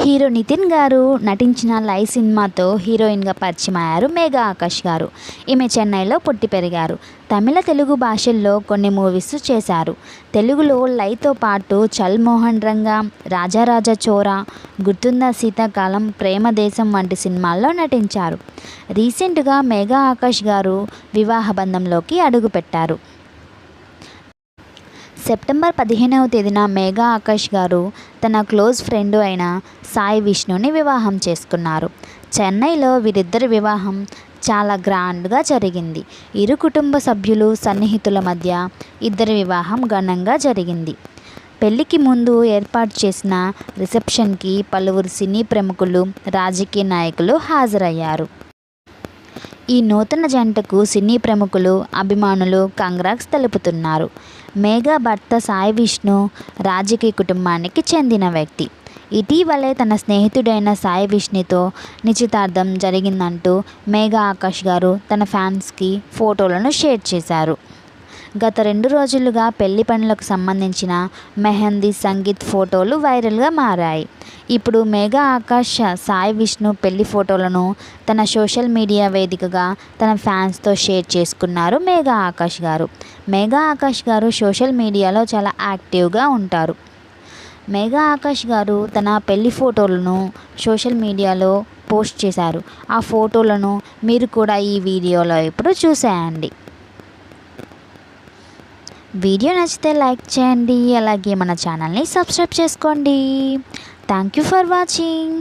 Hero Nitin గారు నటించిన లై సినిమాతో హీరోయిన్గా పరిచయం అయ్యారు మేఘా ఆకాష్ గారు. ఈమె చెన్నైలో పుట్టి పెరిగారు. తమిళ తెలుగు భాషల్లో కొన్ని మూవీస్ చేశారు. తెలుగులో లైతో పాటు చల్ మోహన్ రంగా రాజారాజా చోరా గుర్తుందా శీతాకాలం ప్రేమ దేశం వంటి సినిమాల్లో నటించారు. రీసెంట్గా మేఘా ఆకాష్ గారు వివాహ బంధంలోకి అడుగుపెట్టారు. సెప్టెంబర్ పదిహేనవ తేదీన మేఘా ఆకాష్ గారు తన క్లోజ్ ఫ్రెండ్ అయిన సాయి విష్ణుని వివాహం చేసుకున్నారు. చెన్నైలో వీరిద్దరి వివాహం చాలా గ్రాండ్గా జరిగింది. ఇరు కుటుంబ సభ్యులు సన్నిహితుల మధ్య ఇద్దరి వివాహం ఘనంగా జరిగింది. పెళ్ళికి ముందు ఏర్పాటు చేసిన రిసెప్షన్కి పలువురు సినీ ప్రముఖులు రాజకీయ నాయకులు హాజరయ్యారు. ఈ నూతన జంటకు సినీ ప్రముఖులు అభిమానులు కంగ్రాక్స్ తెలుపుతున్నారు. మేఘా భర్త సాయి విష్ణు రాజకీయ కుటుంబానికి చెందిన వ్యక్తి. ఇటీవలే తన స్నేహితుడైన సాయి విష్ణుతో నిశ్చితార్థం జరిగిందంటూ మేఘా ఆకాష్ గారు తన ఫ్యాన్స్కి ఫోటోలను షేర్ చేశారు. గత రెండు రోజులుగా పెళ్ళి పనులకు సంబంధించిన మెహందీ సంగీత్ ఫోటోలు వైరల్గా మారాయి. ఇప్పుడు మేఘా ఆకాష్ సాయి విష్ణు పెళ్ళి ఫోటోలను తన సోషల్ మీడియా వేదికగా తన ఫ్యాన్స్తో షేర్ చేసుకున్నారు మేఘా ఆకాష్ గారు. మేఘా ఆకాష్ గారు సోషల్ మీడియాలో చాలా యాక్టివ్గా ఉంటారు. మేఘా ఆకాష్ గారు తన పెళ్ళి ఫోటోలను సోషల్ మీడియాలో పోస్ట్ చేశారు. ఆ ఫోటోలను మీరు కూడా ఈ వీడియోలో ఇప్పుడు చూసేయండి. వీడియో నచ్చితే లైక్ చేయండి అలాగే మన ఛానల్ని సబ్స్క్రైబ్ చేసుకోండి. Thank you for watching